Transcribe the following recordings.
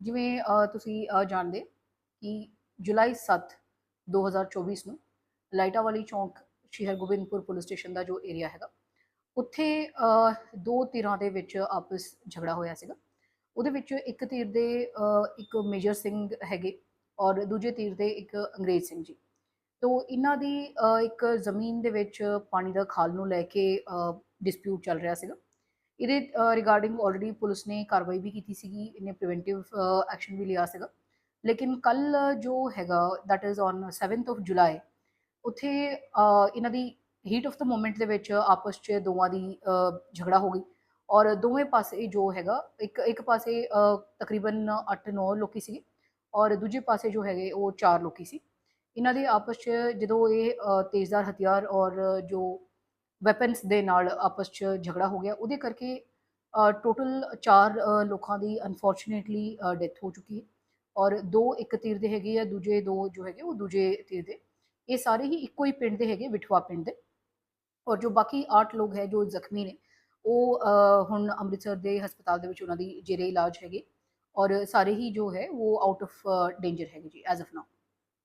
ਜਿਵੇਂ ਤੁਸੀਂ ਜਾਣਦੇ ਕਿ ਜੁਲਾਈ 7 2024 ਨੂੰ ਲਾਈਟਾ ਵਾਲੀ ਚੌਂਕ ਸ਼੍ਰੀ ਹਰਗੋਬਿੰਦਪੁਰ ਪੁਲਿਸ ਸਟੇਸ਼ਨ ਦਾ ਜੋ ਏਰੀਆ ਹੈਗਾ, ਉੱਥੇ ਦੋ ਧਿਰਾਂ ਦੇ ਵਿੱਚ ਆਪਸ ਝਗੜਾ ਹੋਇਆ ਸੀਗਾ। ਉਹਦੇ ਵਿੱਚ ਇੱਕ ਧਿਰ ਦੇ ਇੱਕ ਮੇਜਰ ਸਿੰਘ ਹੈਗੇ ਔਰ ਦੂਜੇ ਧਿਰ ਦੇ ਇੱਕ ਅੰਗਰੇਜ਼ ਸਿੰਘ ਜੀ। ਤੋ ਇਹਨਾਂ ਦੀ ਇੱਕ ਜ਼ਮੀਨ ਦੇ ਵਿੱਚ ਪਾਣੀ ਦਾ ਖਾਲ ਨੂੰ ਲੈ ਕੇ ਡਿਸਪਿਊਟ ਚੱਲ ਰਿਹਾ ਸੀਗਾ। ਇਹਦੇ ਰਿਗਾਰਡਿੰਗ ਆਲਰੇਡੀ ਪੁਲਿਸ ਨੇ ਕਾਰਵਾਈ ਵੀ ਕੀਤੀ ਸੀਗੀ, ਇਹਨੇ ਪ੍ਰੀਵੈਂਟਿਵ ਐਕਸ਼ਨ ਵੀ ਲਿਆ ਸੀਗਾ। ਲੇਕਿਨ ਕੱਲ ਜੋ ਹੈਗਾ that is on 7th of July ਉੱਥੇ ਇਹਨਾਂ ਦੀ ਹੀਟ ਆਫ ਦਾ ਮੂਮੈਂਟ ਦੇ ਵਿੱਚ ਆਪਸ 'ਚ ਦੋਵਾਂ ਦੀ ਝਗੜਾ ਹੋ ਗਈ। ਔਰ ਦੋਵੇਂ ਪਾਸੇ ਜੋ ਹੈਗਾ, ਇੱਕ ਇੱਕ ਪਾਸੇ ਤਕਰੀਬਨ 8-9 ਲੋਕੀ ਸੀਗੇ, ਔਰ ਦੂਜੇ ਪਾਸੇ ਜੋ ਹੈਗੇ, ਉਹ 4 ਲੋਕੀ ਸੀ। ਇਹਨਾਂ ਦੇ ਆਪਸ 'ਚ ਜਦੋਂ ਇਹ ਤੇਜ਼ਦਾਰ ਹਥਿਆਰ ਔਰ ਜੋ ਵੈਪਨਸ ਦੇ ਨਾਲ ਆਪਸ 'ਚ ਝਗੜਾ ਹੋ ਗਿਆ। ਉਹਦੇ ਕਰਕੇ ਟੋਟਲ 4 ਲੋਕਾਂ ਦੀ ਅਨਫੋਰਚੂਨੇਟਲੀ ਡੈਥ ਹੋ ਚੁੱਕੀ ਹੈ। ਔਰ ਦੋ ਇੱਕ ਤੀਰ ਦੇ ਹੈਗੇ ਆ, ਦੂਜੇ ਦੋ ਜੋ ਹੈਗੇ, ਉਹ ਦੂਜੇ ਤੀਰ ਦੇ। ਇਹ ਸਾਰੇ ਹੀ ਇੱਕੋ ਹੀ ਪਿੰਡ ਦੇ ਹੈਗੇ, ਵਿਠਵਾ ਪਿੰਡ ਦੇ। ਔਰ ਜੋ ਬਾਕੀ 8 ਲੋਕ ਹੈ, ਜੋ ਜ਼ਖਮੀ ਨੇ, ਉਹ ਹੁਣ ਅੰਮ੍ਰਿਤਸਰ ਦੇ ਹਸਪਤਾਲ ਦੇ ਵਿੱਚ ਉਹਨਾਂ ਦੀ ਜੇਰੇ ਇਲਾਜ ਹੈਗੇ। ਔਰ ਸਾਰੇ ਹੀ ਜੋ ਹੈ, ਉਹ ਆਊਟ ਆਫ ਡੇਂਜਰ ਹੈਗੇ ਜੀ ਐਜ਼ ਆਫ ਨਾਓ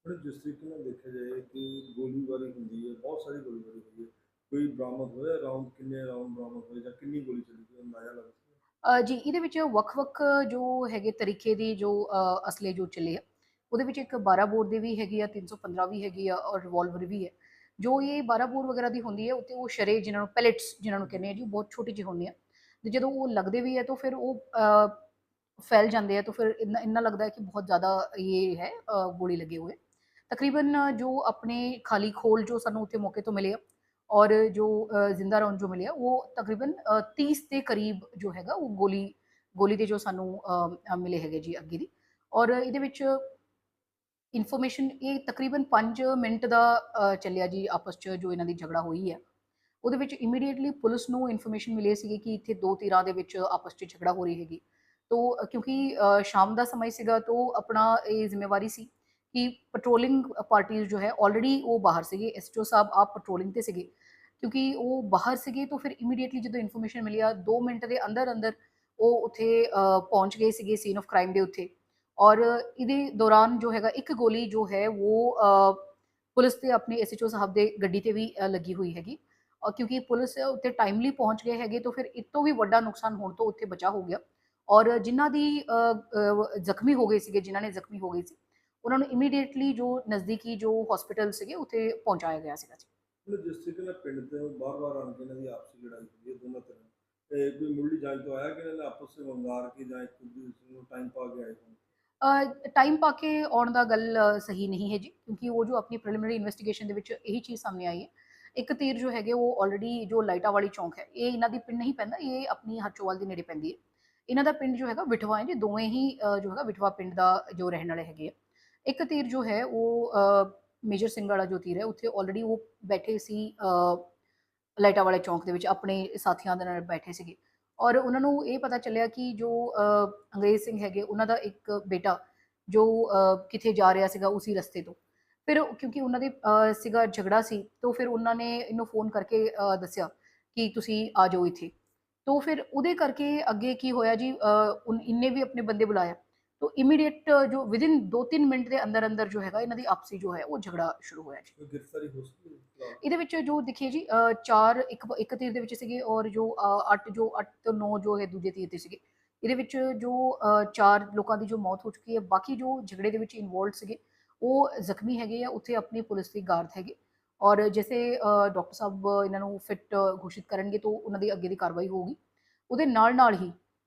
ਪਰ ਜਿਸ ਤਰੀਕੇ ਨਾਲ ਦੇਖਿਆ ਜਾਏ ਕਿ ਗੋਲੀਬਾਰੀ ਹੁੰਦੀ ਹੈ, ਬਹੁਤ ਸਾਰੀ ਗੋਲੀਬਾਰੀ ਹੋਈ ਹੈ ਕੋਈ ਬਰਾਮਦ ਹੋਇਆ? ਰਾਉਂਡ ਕਿੰਨੇ ਰਾਉਂਡ ਬਰਾਮਦ ਹੋਏ ਜਾਂ ਕਿੰਨੀ ਗੋਲੀ ਚੱਲੀ ਕੋਈ ਅੰਦਾਜ਼ਾ ਲੱਗ ਸਕਦਾ ਅ, ਜੀ ਇਹਦੇ ਵਿੱਚ ਵੱਖ-ਵੱਖ ਜੋ ਹੈਗੇ ਤਰੀਕੇ ਦੀ ਜੋ ਅ, ਅਸਲੇ ਜੋ ਚੱਲੇ ਆ ਉਹਦੇ ਵਿੱਚ ਇੱਕ 12 ਬੋਰ ਦੇ ਵੀ ਹੈਗੀ ਆ 315 ਵੀ ਹੈਗੀ ਆ ਔਰ ਰਿਵਾਲਵਰ ਵੀ ਹੈ। ਜੋ ਇਹ 12 ਬੋਰ ਵਗੈਰਾ ਦੀ ਹੁੰਦੀ ਹੈ ਉੱਤੇ ਉਹ ਸ਼ਰੇ ਜਿਨ੍ਹਾਂ ਨੂੰ ਪੈਲੇਟਸ ਜਿਨ੍ਹਾਂ ਨੂੰ ਕਹਿੰਦੇ ਆ ਜੀ ਉਹ ਬਹੁਤ ਛੋਟੀ ਜਿਹੇ ਹੁੰਦੇ ਆ। ਤੇ ਜਦੋਂ ਉਹ ਲੱਗਦੇ ਵੀ ਹੈ ਤਾਂ ਫਿਰ ਉਹ ਅ, ਫੈਲ ਜਾਂਦੇ ਆ ਤਾਂ ਫਿਰ ਇੰਨਾ ਇੰਨਾ ਲੱਗਦਾ ਹੈ ਕਿ ਬਹੁਤ ਜ਼ਿਆਦਾ ਇਹ ਹੈ ਅ, ਗੋਲੀ ਲੱਗੇ ਹੋਏ। ਤਕਰੀਬਨ ਜੋ ਆਪਣੇ ਖਾਲੀ ਖੋਲ ਜੋ ਸਾਨੂੰ ਉੱਥੇ ਮੌਕੇ ਤੋਂ ਮਿਲੇ ਆ ਔਰ ਜੋ ਜ਼ਿੰਦਾ ਰਾਉਂਡ ਜੋ ਮਿਲਿਆ ਉਹ ਤਕਰੀਬਨ ਅ, 30 ਦੇ ਕਰੀਬ ਜੋ ਹੈਗਾ ਉਹ ਗੋਲੀ ਗੋਲੀ ਦੇ ਜੋ ਸਾਨੂੰ ਮਿਲੇ ਹੈਗੇ ਜੀ ਅੱਗੇ ਦੀ ਔਰ ਇਹਦੇ ਵਿੱਚ ਇਨਫੋਰਮੇਸ਼ਨ ਇਹ ਤਕਰੀਬਨ 5 ਮਿੰਟ ਦਾ ਚੱਲਿਆ ਜੀ ਆਪਸ 'ਚ ਜੋ ਇਹਨਾਂ ਦੀ ਝਗੜਾ ਹੋਈ ਹੈ ਉਹਦੇ ਵਿੱਚ ਇਮੀਡੀਏਟਲੀ ਪੁਲਿਸ ਨੂੰ ਇਨਫੋਰਮੇਸ਼ਨ ਮਿਲੇ ਸੀਗੀ ਕਿ ਇੱਥੇ ਦੋ ਧਿਰਾਂ ਦੇ ਵਿੱਚ ਆਪਸ 'ਚ ਝਗੜਾ ਹੋ ਰਹੀ ਹੈਗੀ ਤੋ ਕਿਉਂਕਿ ਸ਼ਾਮ ਦਾ ਸਮਾਂ ਸੀਗਾ ਤੋ ਆਪਣਾ ਇਹ ਜ਼ਿੰਮੇਵਾਰੀ ਸੀ ਕਿ ਪੈਟਰੋਲਿੰਗ ਪਾਰਟੀਆਂ ਜੋ ਹੈ ਆਲਰੇਡੀ ਉਹ ਬਾਹਰ ਸੀਗੇ ਐਸਟੋ ਸਾਹਿਬ ਆਪ ਪੈਟਰੋਲਿੰਗ ਤੇ ਸੀਗੇ ਕਿਉਂਕਿ ਉਹ ਬਾਹਰ ਸੀਗੇ ਤਾਂ ਫਿਰ ਇਮੀਡੀਏਟਲੀ ਜਦੋਂ ਇਨਫੋਰਮੇਸ਼ਨ ਮਿਲੀ ਆ 2 ਮਿੰਟ ਦੇ ਅੰਦਰ ਅੰਦਰ ਉਹ ਉੱਥੇ ਅ, ਪਹੁੰਚ ਗਏ ਸੀਗੇ ਸੀਨ ਆਫ ਕ੍ਰਾਈਮ ਦੇ ਉੱਤੇ ਔਰ ਇਹਦੇ ਦੌਰਾਨ ਜੋ ਹੈਗਾ ਇੱਕ ਗੋਲੀ ਜੋ ਹੈ ਉਹ ਅ, ਪੁਲਿਸ ਤੇ ਆਪਣੇ ਐਸਐਚਓ ਸਾਹਿਬ ਦੇ ਗੱਡੀ ਤੇ ਵੀ ਅ, ਲੱਗੀ ਹੋਈ ਹੈਗੀ ਔਰ ਕਿਉਂਕਿ ਪੁਲਿਸ ਉੱਤੇ ਟਾਈਮਲੀ ਪਹੁੰਚ ਗਏ ਹੈਗੇ ਤਾਂ ਫਿਰ ਇਸ ਤੋਂ ਵੀ ਵੱਡਾ ਨੁਕਸਾਨ ਹੋਣ ਤੋਂ ਉੱਥੇ ਬਚਾ ਹੋ ਗਿਆ ਔਰ ਜਿਨ੍ਹਾਂ ਦੀ ਅ, ਅ, ਜ਼ਖਮੀ ਹੋ ਗਏ ਸੀਗੇ ਜਿਨ੍ਹਾਂ ਨੇ ਜ਼ਖਮੀ ਹੋ ਗਏ ਸੀ ਉਹਨਾਂ ਨੂੰ ਇਮੀਡੀਏਟਲੀ ਜੋ ਨਜ਼ਦੀਕੀ ਜੋ ਹਸਪੀਟਲ ਸੀਗੇ ਉੱਥੇ ਪਹੁੰਚਾਇਆ ਗਿਆ ਸੀਗਾ ਜੀ। ਜਿਸ ਤਰੀਕੇ ਨਾਲ ਪਿੰਡ ਤੇ ਬਾਰ-ਬਾਰ ਆਣ ਕੇ ਇਹਨਾਂ ਦੀ ਆਪਸੀ ਲੜਾਈ ਹੁੰਦੀ ਹੈ ਦੋਨਾਂ ਤਰ੍ਹਾਂ ਤੇ ਕੋਈ ਮੁੱਢਲੀ ਜਾਂਚ ਤੋਂ ਆਇਆ ਕਿ ਇਹਨਾਂ ਨੇ ਆਪਸ ਵਿੱਚ ਵੰਗਾਰ ਕੇ ਜਾਂ ਇੱਕ ਦੂਜੇ ਨੂੰ ਟਾਈਮ ਪਾ ਕੇ ਆਏ ਹੋਣ? ਟਾਈਮ ਪਾ ਕੇ ਆਉਣ ਦਾ ਗੱਲ ਸਹੀ ਨਹੀਂ ਹੈ ਜੀ ਕਿਉਂਕਿ ਉਹ ਜੋ ਆਪਣੀ ਪ੍ਰੀਲਿਮਿਨਰੀ ਇਨਵੈਸਟੀਗੇਸ਼ਨ ਦੇ ਵਿੱਚ ਇਹੀ ਚੀਜ਼ ਸਾਹਮਣੇ ਆਈ ਹੈ। ਇੱਕ ਤੀਰ ਜੋ ਹੈਗੇ ਉਹ ਆਲਰੇਡੀ ਜੋ ਲਾਈਟਾ ਵਾਲੀ ਚੌਂਕ ਹੈ ਇਹ ਇਹਨਾਂ ਦੀ ਪਿੰਡ ਨਹੀਂ ਪੈਂਦਾ ਇਹ ਆਪਣੀ ਹਰਚੋਵਾਲ ਦੇ ਨੇੜੇ ਪੈਂਦੀ ਹੈ। ਇਹਨਾਂ ਦਾ ਪਿੰਡ ਜੋ ਹੈਗਾ ਵਿਠਵਾ ਹੈ ਜੀ ਦੋਵੇਂ ਹੀ ਜੋ ਹੈਗਾ ਵਿਠਵਾ ਪਿੰਡ ਦਾ ਜੋ ਰਹਿਣ ਵਾਲੇ ਹੈਗੇ ਆ। ਇੱਕ ਤੀਰ ਜੋ ਹੈ ਉਹ ਮੇਜਰ ਸਿੰਘ ਵਾਲਾ ਜੋ ਤੀਰ ਹੈ ਉੱਥੇ ਆਲਰੇਡੀ ਉਹ ਬੈਠੇ ਸੀ ਲਾਈਟਾ ਵਾਲੇ ਚੌਂਕ ਦੇ ਵਿੱਚ ਆਪਣੇ ਸਾਥੀਆਂ ਦੇ ਨਾਲ ਬੈਠੇ ਸੀਗੇ। ਔਰ ਉਹਨਾਂ ਨੂੰ ਇਹ ਪਤਾ ਚੱਲਿਆ ਕਿ ਜੋ ਅੰਗਰੇਜ਼ ਸਿੰਘ ਹੈਗੇ ਉਹਨਾਂ ਦਾ ਇੱਕ ਬੇਟਾ ਜੋ ਕਿੱਥੇ ਜਾ ਰਿਹਾ ਸੀਗਾ ਉਸੇ ਰਸਤੇ ਤੋਂ। ਫਿਰ ਕਿਉਂਕਿ ਉਹਨਾਂ ਦੇ ਸੀਗਾ ਝਗੜਾ ਸੀ ਤਾਂ ਫਿਰ ਉਹਨਾਂ ਨੇ ਇਹਨੂੰ ਫੋਨ ਕਰਕੇ ਦੱਸਿਆ ਕਿ ਤੁਸੀਂ ਆ ਜਾਓ ਇੱਥੇ। ਤਾਂ ਫਿਰ ਉਹਦੇ ਕਰਕੇ ਅੱਗੇ ਕੀ ਹੋਇਆ ਜੀ ਅ, ਇਹਨੇ ਵੀ ਆਪਣੇ ਬੰਦੇ ਬੁਲਾਇਆ। ਤਾਂ ਇਮੀਡੀਏਟ ਜੋ ਵਿਦਿਨ 2-3 ਮਿੰਟ ਦੇ ਅੰਦਰ ਅੰਦਰ ਜੋ ਹੈਗਾ ਇਹਨਾਂ ਦੀ ਆਪਸੀ ਜੋ ਹੈ ਉਹ ਝਗੜਾ ਸ਼ੁਰੂ ਹੋਇਆ ਜੀ ਕੋਈ ਗ੍ਰਿਫਤਾਰੀ ਹੋ ਸਕਦੀ ਹੈ ਫਿਲਹਾਲ? ਇਹਦੇ ਵਿੱਚ ਜੋ ਦੇਖੀਏ ਜੀ ਚਾਰ ਇੱਕ ਇੱਕ ਤੀਰ ਦੇ ਵਿੱਚ ਸੀਗੇ ਔਰ ਜੋ 8 ਜੋ 8 ਤੋਂ 9 ਜੋ ਹੈ ਦੂਜੇ ਤੀਰ ਤੇ ਸੀਗੇ ਇਹਦੇ ਵਿੱਚ ਜੋ ਚਾਰ ਲੋਕਾਂ ਦੀ ਜੋ ਮੌਤ ਹੋ ਚੁੱਕੀ ਹੈ ਬਾਕੀ ਜੋ ਝਗੜੇ ਦੇ ਵਿੱਚ ਇਨਵੋਲਡ ਸੀਗੇ ਉਹ ਜ਼ਖਮੀ ਹੈਗੇ ਆ ਉੱਥੇ ਆਪਣੀ ਪੁਲਿਸ ਦੀ ਗਾਰਡ ਹੈਗੇ ਔਰ ਜਿਵੇਂ ਡਾਕਟਰ ਸਾਹਿਬ ਇਹਨਾਂ ਨੂੰ ਫਿੱਟ ਘੋਸ਼ਿਤ ਕਰਨਗੇ ਤਾਂ ਉਹਨਾਂ ਦੀ ਅੱਗੇ ਦੀ ਕਾਰਵਾਈ ਹੋਊਗੀ ਉਹਦੇ ਨਾਲ ਨਾਲ ਹੀ